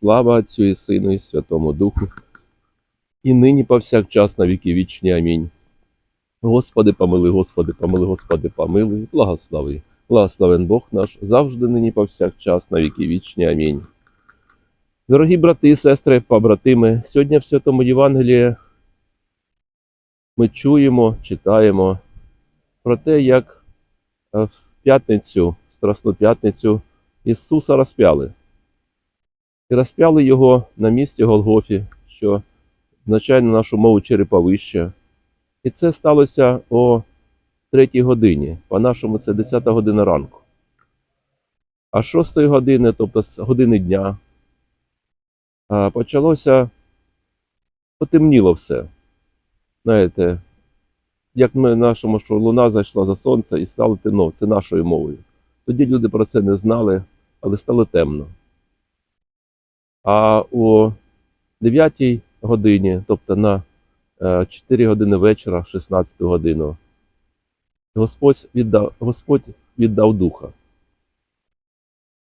Слава Отцю і Сину, і Святому Духу, і нині повсякчас на віки вічні. Амінь. Господи, помили, Господи, помили, Господи, помилуй, благослови. Благословен Бог наш, завжди нині повсякчас на віки вічні. Амінь. Дорогі брати і сестри, побратими, сьогодні в Святому Євангелії ми чуємо, читаємо про те, як е, в п'ятницю, в Страсну п'ятницю, Ісуса розп'яли. І розп'яли його на місці Голгофі, що означає на нашу мову череповище. І це сталося о третій годині. По-нашому це 10 година ранку. А з 6 години, тобто з години дня, почалося потемніло все. Знаєте, як ми нашому, що луна зайшла за сонце і стало темно, це нашою мовою. Тоді люди про це не знали, але стало темно. А о 9 годині, тобто на е, 4 години вечора, 16 годину, Господь віддав, Господь віддав духа.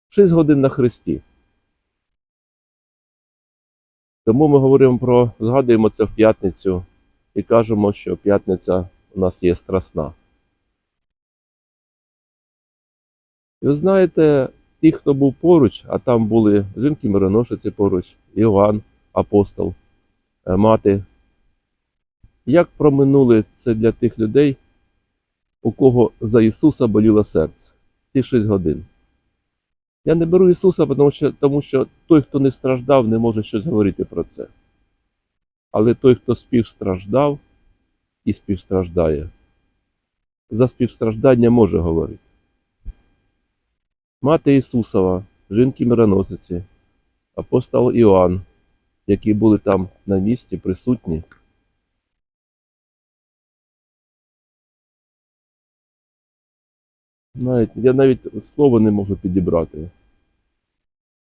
6 годин на Христі. Тому ми говоримо про, згадуємо це в п'ятницю і кажемо, що п'ятниця у нас є страсна. І ви знаєте, ті, хто був поруч, а там були жінки мироношиці поруч, Іоанн, апостол, е, мати. Як проминули це для тих людей, у кого за Ісуса боліло серце ці 6 годин? Я не беру Ісуса, тому що, тому що той, хто не страждав, не може щось говорити про це. Але той, хто співстраждав і співстраждає, за співстраждання може говорити. Мати Ісусова, жінки мироносиці, апостол Іоанн, які були там на місці присутні. Навіть, я навіть слово не можу підібрати.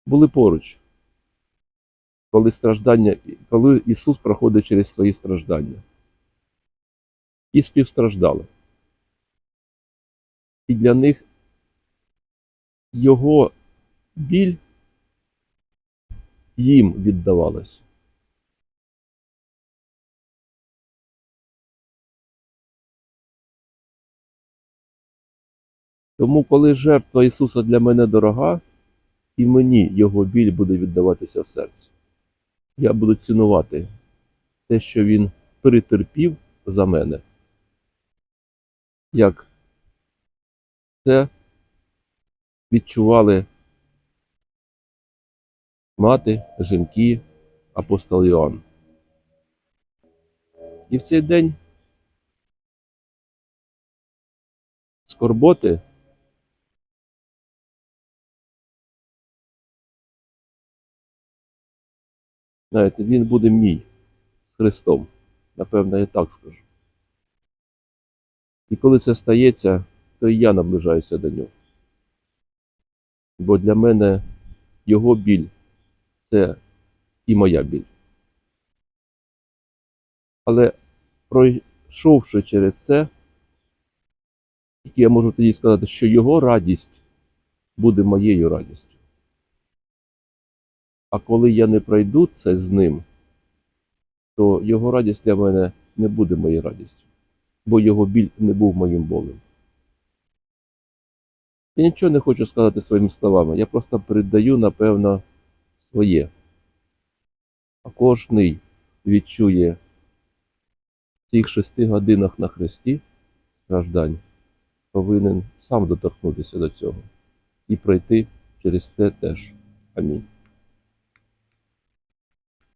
Були поруч, коли страждання, коли Ісус проходить через свої страждання. І співстраждали. І для них його біль їм віддавалась. Тому, коли жертва Ісуса для мене дорога, і мені його біль буде віддаватися в серці. Я буду цінувати те, що Він перетерпів за мене. Як це відчували мати, жінки, апостол Іоанн. І в цей день скорботи знаєте, він буде мій з Христом. Напевно, я так скажу. І коли це стається, то і я наближаюся до нього. Бо для мене його біль це і моя біль. Але пройшовши через це, я можу тоді сказати, що його радість буде моєю радістю. А коли я не пройду це з ним, то його радість для мене не буде моєю радістю, бо його біль не був моїм болем. Я нічого не хочу сказати своїми словами, я просто передаю, напевно, своє. А кожний відчує в цих шести годинах на хресті страждань, повинен сам доторкнутися до цього і пройти через це теж. Амінь.